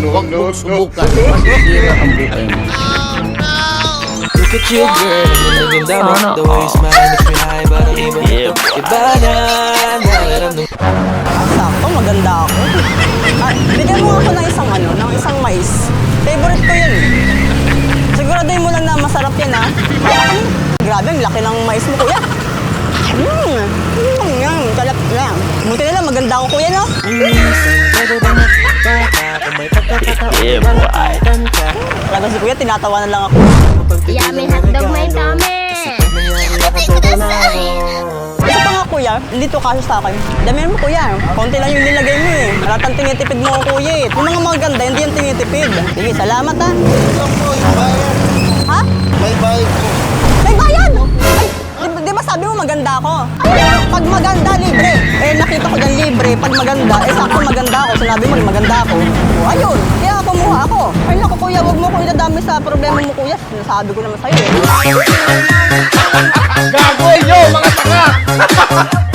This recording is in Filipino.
Huwag mong subukan. Masisira mo. Look at you, girl. I'm living down Sana The way you smile makes me high, but I'm even. Iba na, nararamdaman Sakto, maganda ako. Ah, bigyan mo ako ng isang ano, ng isang mais. Favorite ko yun. Siguraduhin mo lang na masarap yan ha. Grabe, ang laki ng mais mo kuya. Mmm, mmm, yan, kalap lang. Buti na lang, maganda ako kuya no? Yeah, boy. Talaga si kuya, tinatawa na lang ako. Yummy hotdog may tummy. Ito pa nga kuya, dito kasi sa akin. Damihan mo kuya, konti lang yung nilagay mo eh. Halatang tinitipid mo ako kuya eh. Yung mga maganda, hindi yan tinitipid. Sige, salamat ha. Ha? May bayad po. May bayad! Ay, di, di ba sabi mo maganda ako? Pag maganda, libre. Eh, nakita ko dyan libre. Pag maganda, eh, sakto maganda ako. Sinabi mo, maganda ako. O, ayun. Kaya kumuha ako. Ay, naku, kuya, wag mo ko idadami sa problema mo, kuya. Sinasabi ko naman sa'yo, eh. Gagawin nyo, mga tanga!